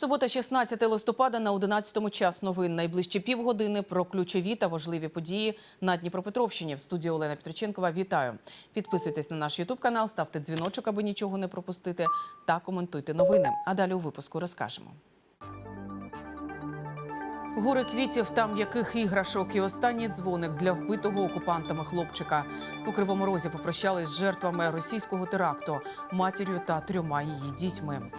Субота, 16 листопада на 11 час новин. Найближчі півгодини про ключові та важливі події на Дніпропетровщині. В студії Олена Петриченкова. Вітаю. Підписуйтесь на наш Ютуб канал, ставте дзвіночок, аби нічого не пропустити, та коментуйте новини. А далі у випуску розкажемо. Гори квітів, там яких іграшок і останній дзвоник для вбитого окупантами хлопчика. У Кривому Розі попрощались з жертвами російського теракту, матір'ю та трьома її дітьми.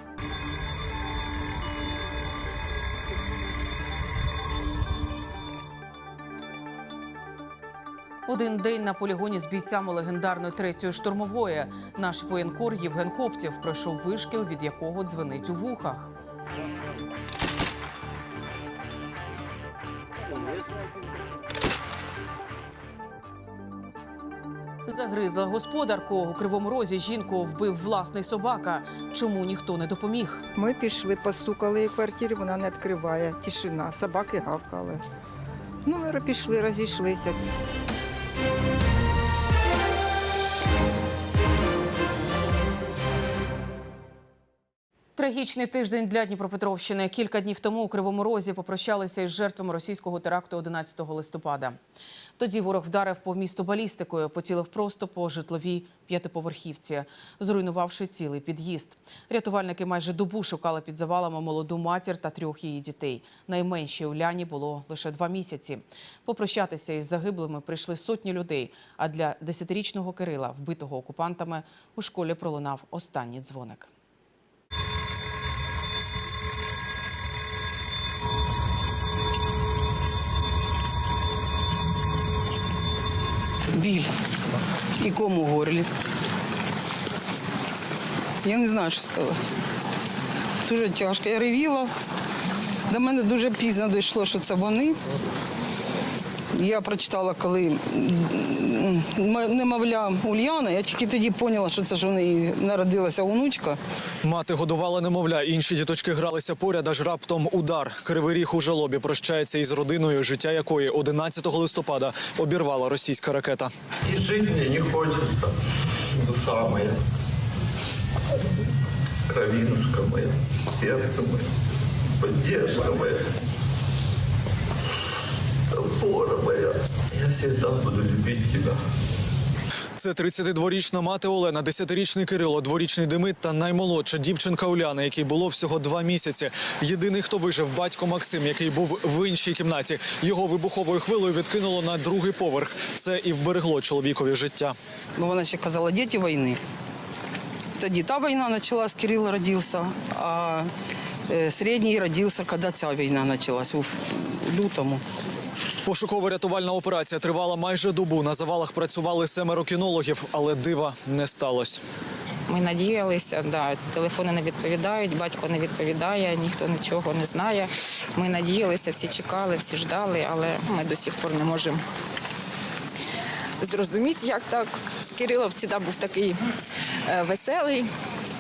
Один день на полігоні з бійцями легендарної третьої штурмової. Наш воєнкор Євген Копців пройшов вишкіл, від якого дзвенить у вухах. Загризла господарку у кривому розі. Жінку вбив власний собака. Чому ніхто не допоміг? Ми пішли, постукали її квартирі, вона не відкриває. Тишина, собаки гавкали. Ну, ми пішли, розійшлися. Трагічний тиждень для Дніпропетровщини. Кілька днів тому у Кривому Розі попрощалися із жертвами російського теракту 11 листопада. Тоді ворог вдарив по місту балістикою, поцілив просто по житловій п'ятиповерхівці, зруйнувавши цілий під'їзд. Рятувальники майже добу шукали під завалами молоду матір та трьох її дітей. Найменшій Уляні було лише два місяці. Попрощатися із загиблими прийшли сотні людей. А для десятирічного Кирила, вбитого окупантами, у школі пролунав останній дзвоник. Біль і ком у горлі. Я не знаю, що сказати. Дуже тяжко. Я ревіла. До мене дуже пізно дійшло, що це вони. Я прочитала, коли немовля Ульяна, я тільки тоді зрозуміла, що це ж у неї народилася онучка. Мати годувала немовля, інші діточки гралися поряд, аж раптом удар. Кривий ріг у жалобі прощається із родиною, життя якої 11 листопада обірвала російська ракета. И жить мне не хочется, душа моя, кровинушка моя, сердце мое, поддержка моя, моя. Я всегда буду любить тебя. Це 32-річна мати Олена, 10-річний Кирило, дворічний Демид та наймолодша дівчинка Уляна, якій було всього два місяці. Єдиний, хто вижив, батько Максим, який був в іншій кімнаті. Його вибуховою хвилею відкинуло на другий поверх. Це і вберегло чоловікові життя. Бо вона ще казала, діти війни. Тоді та війна почалась, Кирилл родився, а е, середній родився, коли ця війна почалась у лютому. Пошуково-рятувальна операція тривала майже добу. На завалах працювали семеро кінологів, але дива не сталося. Ми надіялися, да, телефони не відповідають, батько не відповідає, ніхто нічого не знає. Ми надіялися, всі чекали, всі ждали, але ми до сих пор не можемо зрозуміти, як так. Кирилов завжди був такий е, веселий,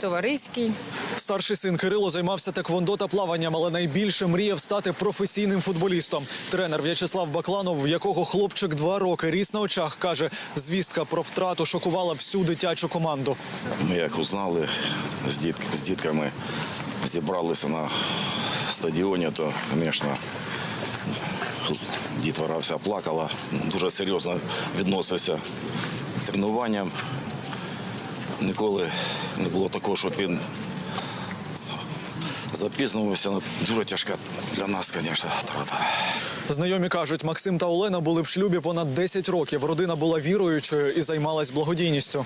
товариський. Старший син Кирило займався таквондо та плаванням, але найбільше мріяв стати професійним футболістом. Тренер В'ячеслав Бакланов, в якого хлопчик два роки ріс на очах, каже, звістка про втрату шокувала всю дитячу команду. Ми як узнали з, діт, з дітками, зібралися на стадіоні, то, звісно, дітвора вся плакала, дуже серйозно відносився тренуванням. Ніколи не було такого, щоб він запізнювався. Ну, Дуже тяжка для нас, звісно, втрата. Знайомі кажуть, Максим та Олена були в шлюбі понад 10 років. Родина була віруючою і займалась благодійністю.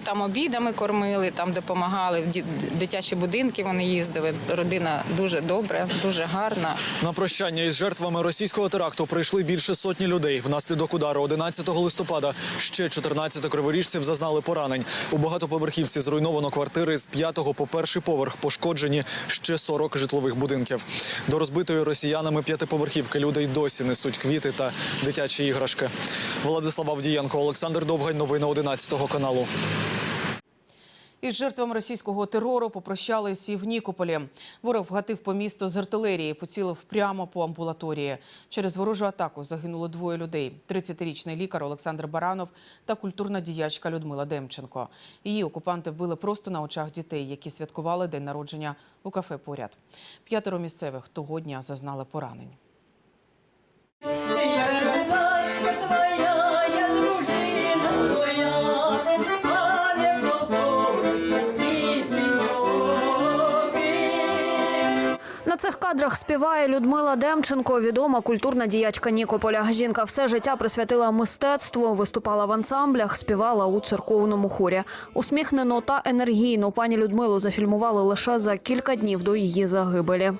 Вони там обідами кормили, там допомагали, в дитячі будинки вони їздили. Родина дуже добра, дуже гарна. На прощання із жертвами російського теракту прийшли більше сотні людей. Внаслідок удару 11 листопада ще 14 криворіжців зазнали поранень. У багатоповерхівці зруйновано квартири з 5 по перший поверх. Пошкоджені ще 40 житлових будинків. До розбитої росіянами п'ятиповерхівки люди й досі несуть квіти та дитячі іграшки. Владислав Авдієнко, Олександр Довгань. Новини 11 каналу. Із жертвами російського терору попрощались і в Нікополі. Ворог вгатив по місту з артилерії, поцілив прямо по амбулаторії. Через ворожу атаку загинуло двоє людей: – 30-річний лікар Олександр Баранов та культурна діячка Людмила Демченко. Її окупанти вбили просто на очах дітей, які святкували день народження у кафе поряд. П'ятеро місцевих того дня зазнали поранень. Я цих кадрах співає Людмила Демченко, відома культурна діячка Нікополя. Жінка все життя присвятила мистецтву, виступала в ансамблях, співала у церковному хорі. Усміхнено та енергійно пані Людмилу зафільмували лише за кілька днів до її загибелі.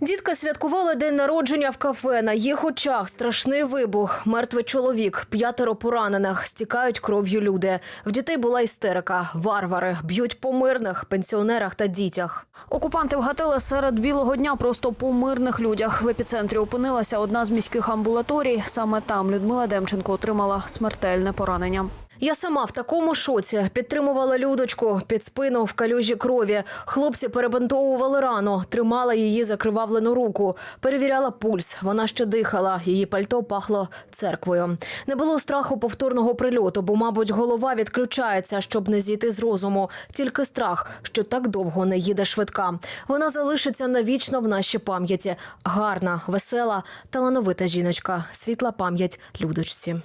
Дітка святкувала день народження в кафе. На їх очах страшний вибух. Мертвий чоловік, п'ятеро поранених, стікають кров'ю люди. В дітей була істерика. Варвари б'ють по мирних, пенсіонерах та дітях. Окупанти вгатили серед білого дня просто по мирних людях. В епіцентрі опинилася одна з міських амбулаторій. Саме там Людмила Демченко отримала смертельне поранення. Я сама в такому шоці підтримувала Людочку під спину в калюжі крові. Хлопці перебинтовували рану, тримала її закривавлену руку, перевіряла пульс. Вона ще дихала. Її пальто пахло церквою. Не було страху повторного прильоту, бо, мабуть, голова відключається, щоб не зійти з розуму. Тільки страх, що так довго не їде швидка. Вона залишиться навічно в нашій пам'яті. Гарна, весела, талановита жіночка. Світла пам'ять Людочці.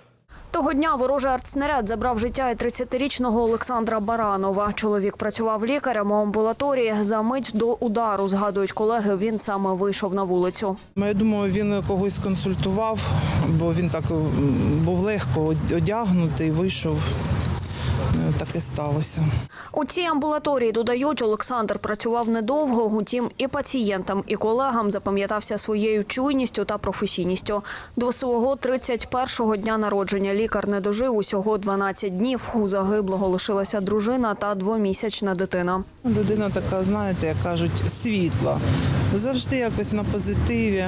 Того дня ворожий артснаряд забрав життя і 30-річного Олександра Баранова. Чоловік працював лікарем у амбулаторії. За мить до удару, згадують колеги, він саме вийшов на вулицю. Я думаю, він когось консультував, бо він так був легко одягнутий, вийшов. Е, Так і сталося. У цій амбулаторії, додають, Олександр працював недовго, утім і пацієнтам, і колегам запам'ятався своєю чуйністю та професійністю. До свого 31-го дня народження лікар не дожив усього 12 днів. У загиблого лишилася дружина та двомісячна дитина. Людина така, знаєте, як кажуть, світла. Завжди якось на позитиві.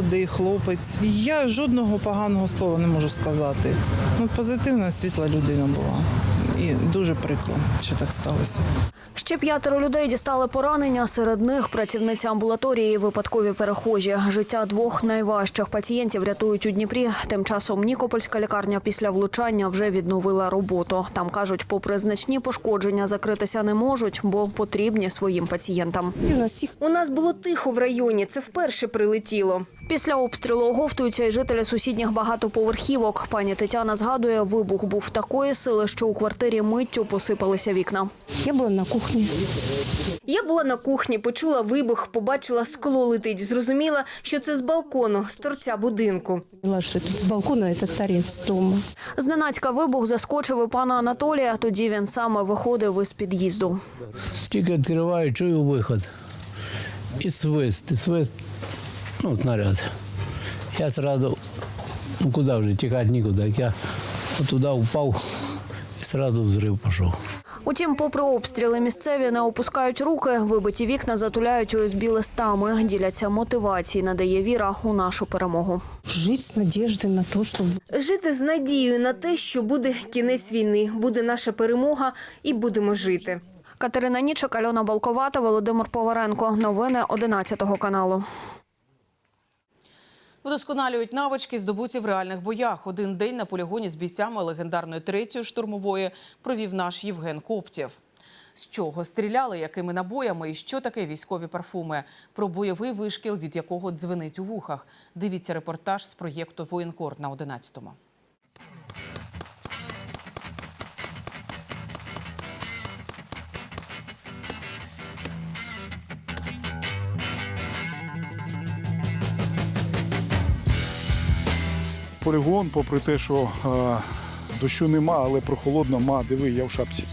Молодий хлопець. Я жодного поганого слова не можу сказати. Ну, позитивна, світла людина була. І дуже прикро, що так сталося. Ще п'ятеро людей дістали поранення. Серед них працівниця амбулаторії, випадкові перехожі. Життя двох найважчих пацієнтів рятують у Дніпрі. Тим часом Нікопольська лікарня після влучання вже відновила роботу. Там кажуть, попри значні пошкодження, закритися не можуть, бо потрібні своїм пацієнтам. У нас було тихо в районі. Це вперше прилетіло. Після обстрілу оговтуються і жителі сусідніх багатоповерхівок. Пані Тетяна згадує, вибух був такої сили, що у квартирі миттю посипалися вікна. Я була на кухні. Я була на кухні, почула вибух, побачила скло летить. Зрозуміла, що це з балкону, з торця будинку. Що тут з балкона це торец дома. Зненацька вибух заскочив і пана Анатолія. Тоді він саме виходив із під'їзду. Тільки відкриваю, чую виход. І свист, і свист, ну, снаряд. Я одразу, ну куди вже, тікати нікуди. Як я туди впав і одразу взрив пішов. Утім, попри обстріли, місцеві не опускають руки. Вибиті вікна затуляють ОСБ листами. Діляться мотивації, надає віра у нашу перемогу. Жити з надіждою на те, що Жити з надією на те, що буде кінець війни, буде наша перемога і будемо жити. Катерина Нічик, Альона Балковата, Володимир Поваренко. Новини 11 каналу. Вдосконалюють навички, здобуті в реальних боях. Один день на полігоні з бійцями легендарної третьої штурмової провів наш Євген Коптєв. З чого стріляли, якими набоями і що таке військові парфуми? Про бойовий вишкіл, від якого дзвенить у вухах. Дивіться репортаж з проєкту Воєнкор на 11-му. Полігон, попри те, що е, дощу нема, але прохолодно, ма, диви, я в шапці.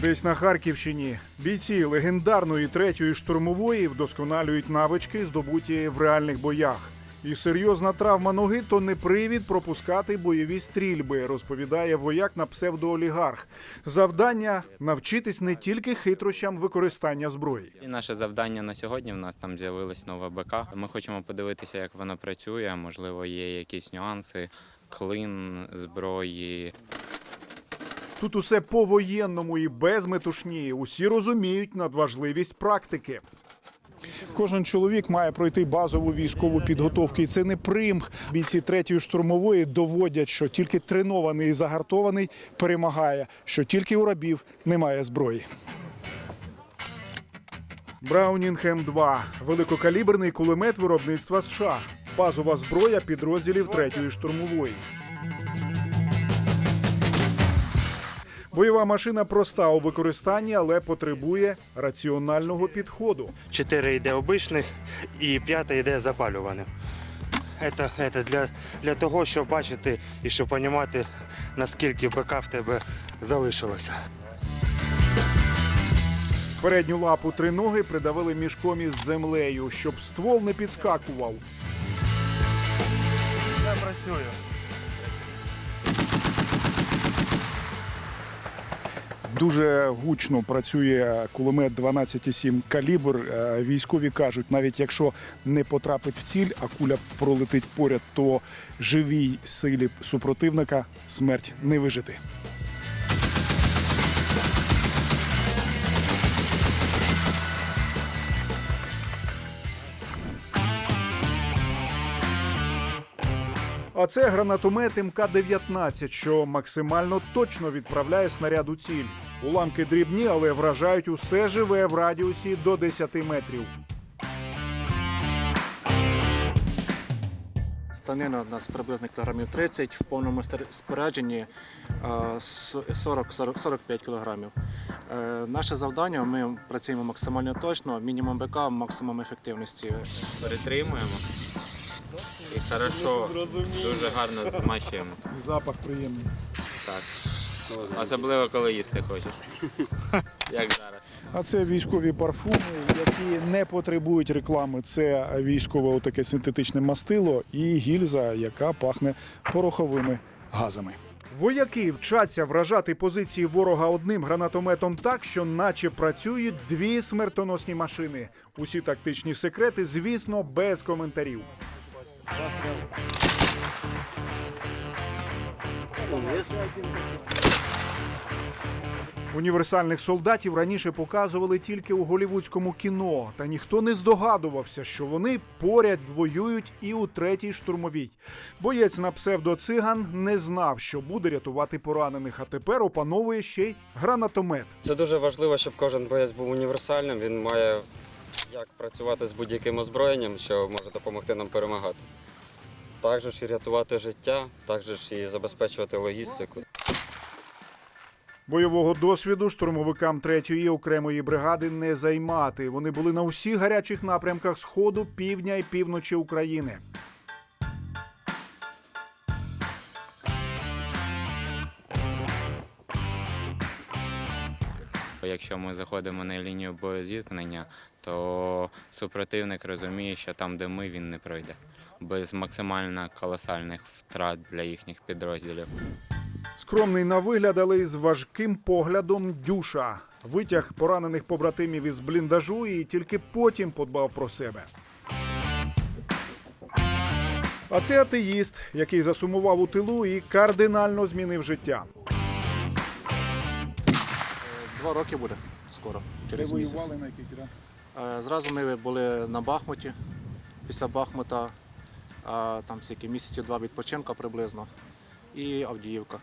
Десь на Харківщині бійці легендарної третьої штурмової вдосконалюють навички, здобуті в реальних боях. І серйозна травма ноги то не привід пропускати бойові стрільби, розповідає вояк на псевдоолігарх. Завдання навчитись не тільки хитрощам використання зброї. І наше завдання на сьогодні в нас там з'явилась нова БК. Ми хочемо подивитися, як вона працює. Можливо, є якісь нюанси, клин зброї. Тут усе по-воєнному і без метушні. Усі розуміють надважливість практики. Кожен чоловік має пройти базову військову підготовку. І це не примх. Бійці третьої штурмової доводять, що тільки тренований і загартований перемагає, що тільки у рабів немає зброї. Браунінг М2 – великокаліберний кулемет виробництва США. Базова зброя підрозділів третьої штурмової. Бойова машина проста у використанні, але потребує раціонального підходу. Чотири йде обичних і п'ята йде запалюваним. Це, це для, для того, щоб бачити і щоб розуміти, наскільки БК в тебе залишилося. Передню лапу три ноги придавили мішком із землею, щоб ствол не підскакував. Я працюю. Дуже гучно працює кулемет 12,7 калібр. Е, Військові кажуть, навіть якщо не потрапить в ціль, а куля пролетить поряд, то живій силі супротивника смерть не вижити. А це гранатомет МК-19, що максимально точно відправляє снаряд у ціль. Уламки дрібні, але вражають усе живе в радіусі до 10 метрів. Станина у нас приблизно кілограмів 30, в повному спорядженні 40-45 кілограмів. Е, Наше завдання ми працюємо максимально точно, мінімум БК, максимум ефективності. Перетримуємо. І хорошо, дуже гарно змащуємо. Запах приємний. Так. Особливо, коли їсти хочеш. Як зараз. А це військові парфуми, які не потребують реклами. Це військове отаке синтетичне мастило і гільза, яка пахне пороховими газами. Вояки вчаться вражати позиції ворога одним гранатометом так, що наче працюють дві смертоносні машини. Усі тактичні секрети, звісно, без коментарів. Універсальних солдатів раніше показували тільки у голівудському кіно, та ніхто не здогадувався, що вони поряд воюють і у третій штурмовій. Боєць на псевдоциган не знав, що буде рятувати поранених, а тепер опановує ще й гранатомет. Це дуже важливо, щоб кожен боєць був універсальним. Він має як працювати з будь-яким озброєнням, що може допомогти нам перемагати. Також і рятувати життя, також і забезпечувати логістику. Бойового досвіду штурмовикам третьої окремої бригади не займати. Вони були на усіх гарячих напрямках сходу, півдня і півночі України. Якщо ми заходимо на лінію боєзіткнення, то супротивник розуміє, що там, де ми, він не пройде. Без максимально колосальних втрат для їхніх підрозділів. Скромний на вигляд, але із важким поглядом дюша. Витяг поранених побратимів із бліндажу і тільки потім подбав про себе. А це атеїст, який засумував у тилу і кардинально змінив життя. Два роки буде скоро, через місяць. на? Е, Зразу ми були на Бахмуті. Після Бахмута там скільки місяців два відпочинка приблизно. І Авдіївка.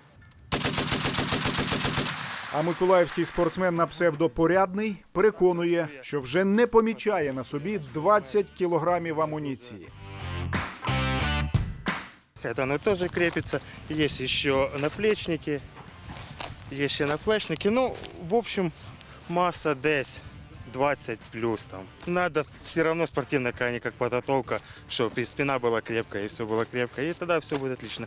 А миколаївський спортсмен на псевдопорядний переконує, що вже не помічає на собі 20 кілограмів амуніції. Это оно тоже крепится. Есть еще наплечники. Есть ще наплечники. Ну, в общем, масса десь 20 плюс там. Надо все равно спортивная какая-никак подготовка, чтобы и спина была крепкая, и все было крепко. И тогда все будет отлично.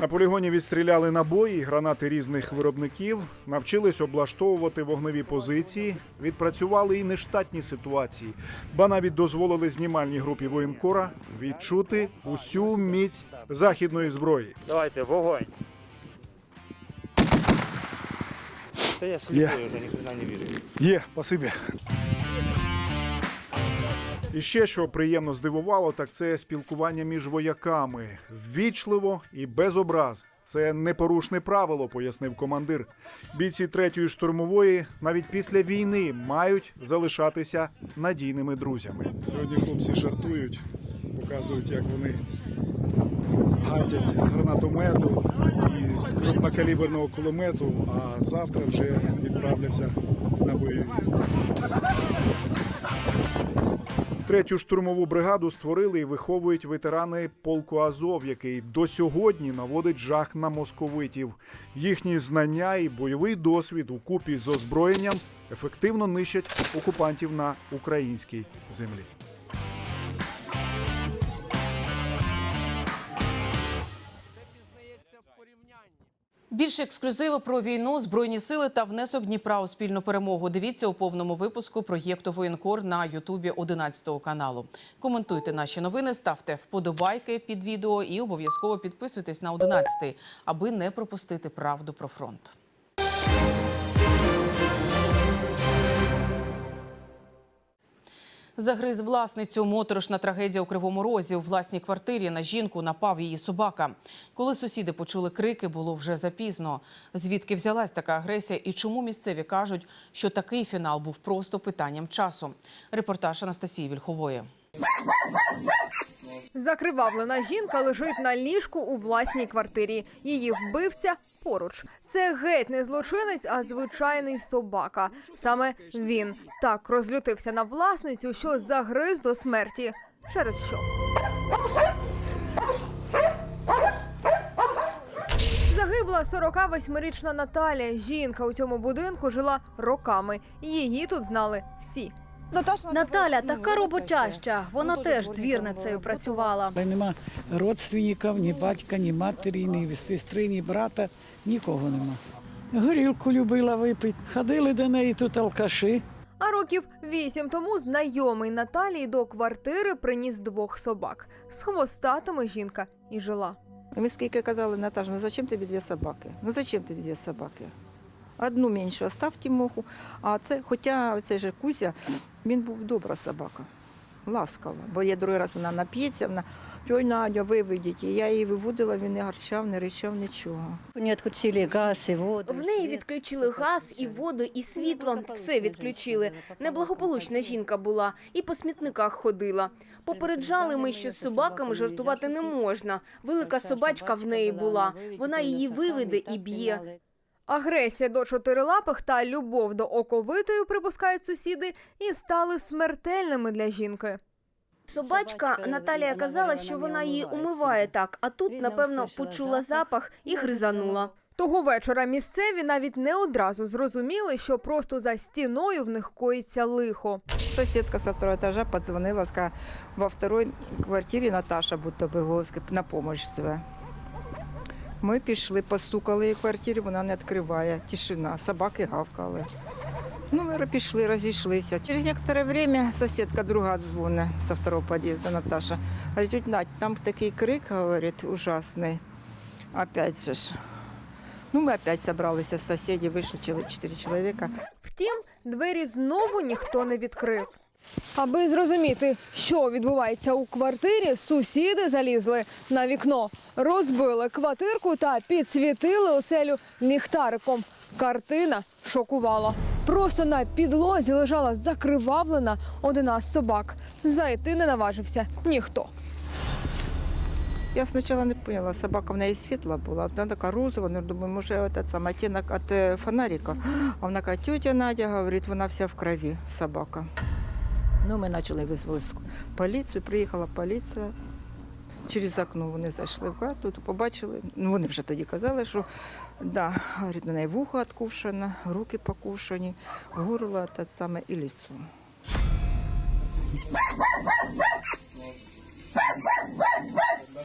На полігоні відстріляли набої, гранати різних виробників, навчились облаштовувати вогневі позиції, відпрацювали і нештатні ситуації, ба навіть дозволили знімальній групі воєнкора відчути усю міць західної зброї. Давайте, вогонь. Да я уже ни хрена не вижу. Є, спасибі. І ще що приємно здивувало, так це спілкування між вояками. Ввічливо і без образ. Це непорушне правило, пояснив командир. Бійці третьої штурмової навіть після війни мають залишатися надійними друзями. Сьогодні хлопці жартують, показують, як вони гатять з гранатомету і з крупнокаліберного кулемету, а завтра вже відправляться на бойові. Третю штурмову бригаду створили і виховують ветерани полку Азов, який до сьогодні наводить жах на московитів. Їхні знання і бойовий досвід у купі з озброєнням ефективно нищать окупантів на українській землі. Більше ексклюзиву про війну, збройні сили та внесок Дніпра у спільну перемогу. Дивіться у повному випуску проєкту Воєнкор на Ютубі 11 каналу. Коментуйте наші новини, ставте вподобайки під відео і обов'язково підписуйтесь на 11, аби не пропустити правду про фронт. Загриз власницю моторошна трагедія у Кривому Розі. У власній квартирі на жінку напав її собака. Коли сусіди почули крики, було вже запізно. Звідки взялась така агресія і чому місцеві кажуть, що такий фінал був просто питанням часу? Репортаж Анастасії Вільхової. Закривавлена жінка лежить на ліжку у власній квартирі. Її вбивця поруч. Це геть не злочинець, а звичайний собака. Саме він так розлютився на власницю, що загриз до смерті. Через що? Загибла 48-річна Наталія. Жінка у цьому будинку жила роками. Її тут знали всі. Наталя така роботяща. Вона теж двірницею працювала. Нема родственників, ні батька, ні матері, ні сестри, ні брата, нікого нема. Горілку любила випити. Ходили до неї тут алкаші. А років вісім тому знайомий Наталії до квартири приніс двох собак. З хвостатими жінка і жила. Ми скільки казали, Наташ, ну зачем тобі дві собаки? Ну зачем тобі дві собаки? Одну меншу остав Тімоху, а це, хоча цей же Кузя, він був добра собака, ласкава. Бо я другий раз вона нап'ється, вона ой, Надя, виведіть. І я її виводила, він не гарчав, не ричав, нічого. Не відключили газ і воду. В неї відключили газ і воду, і світло. Все відключили. Неблагополучна жінка була і по смітниках ходила. Попереджали ми, що з собаками жартувати не можна. Велика собачка в неї була. Вона її виведе і б'є. Агресія до чотирилапих та любов до оковитої, припускають сусіди, і стали смертельними для жінки. Собачка Наталія казала, що вона її умиває так, а тут, напевно, почула запах і гризанула. Того вечора місцеві навіть не одразу зрозуміли, що просто за стіною в них коїться лихо. Соседка со второго этажа подзвонила, сказала, во второй квартирі Наташа будто би голос на помощь зве. Ми пішли, постукали її квартирі, вона не відкриває. Тишина, собаки гавкали. Ну, ми пішли, розійшлися. Через некоторое время сусідка друга дзвонить со второго під'їзду Наташа. Говорить, «Тьоть Надь, там такий крик, говорить, ужасний. Опять же ж. Ну, ми опять зібралися з сусідів, вийшло чотири чоловіка. Втім, двері знову ніхто не відкрив. Аби зрозуміти, що відбувається у квартирі, сусіди залізли на вікно, розбили квартирку та підсвітили оселю ліхтариком. Картина шокувала. Просто на підлозі лежала закривавлена одна з собак. Зайти не наважився ніхто. Я спочатку не поняла, собака в неї світла була, вона така розова, ну, думаю, може, этот самый оттенок від фонарика. А вона каже, тетя Надя, говорить, вона вся в крові, собака. Ну, ми почали визвали поліцію, приїхала поліція. Через окно вони зайшли в хату, то побачили. Ну, вони вже тоді казали, що да, говорить, у неї вухо откушено, руки покушені, горло те саме і лісо.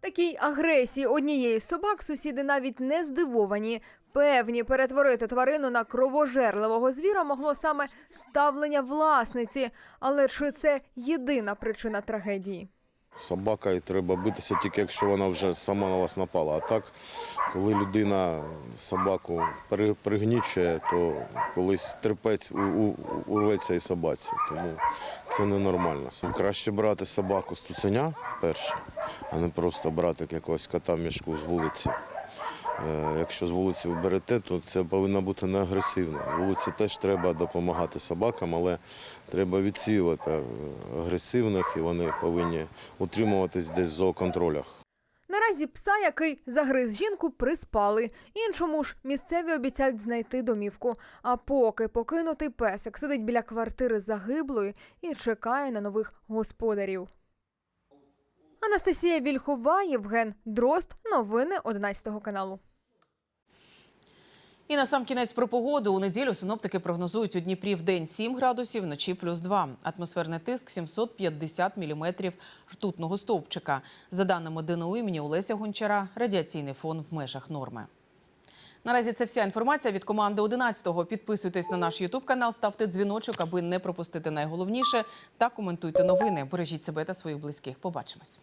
Такій агресії однієї собак сусіди навіть не здивовані. Певні перетворити тварину на кровожерливого звіра могло саме ставлення власниці. Але чи це єдина причина трагедії? Собакою треба битися тільки якщо вона вже сама на вас напала. А так, коли людина собаку пригнічує, то колись терпець урветься і собаці. Тому це ненормально. Краще брати собаку з туценя перше, а не просто брати якогось кота в мішку з вулиці. Е, Якщо з вулиці берете, то це повинно бути не агресивно. З вулиці теж треба допомагати собакам, але треба відсіювати е, агресивних і вони повинні утримуватись десь в зооконтролях. Наразі пса, який загриз жінку, приспали. Іншому ж місцеві обіцяють знайти домівку. А поки покинутий песик сидить біля квартири загиблої і чекає на нових господарів. Анастасія Вільхова, Євген Дрозд. Новини 11 каналу. І на сам кінець про погоду. У неділю синоптики прогнозують у Дніпрі в день 7 градусів, вночі плюс 2. Атмосферний тиск 750 міліметрів ртутного стовпчика. За даними ДНУ імені Олеся Гончара, радіаційний фон в межах норми. Наразі це вся інформація від команди 11-го. Підписуйтесь на наш Ютуб канал, ставте дзвіночок, аби не пропустити найголовніше. Та коментуйте новини. Бережіть себе та своїх близьких. Побачимось.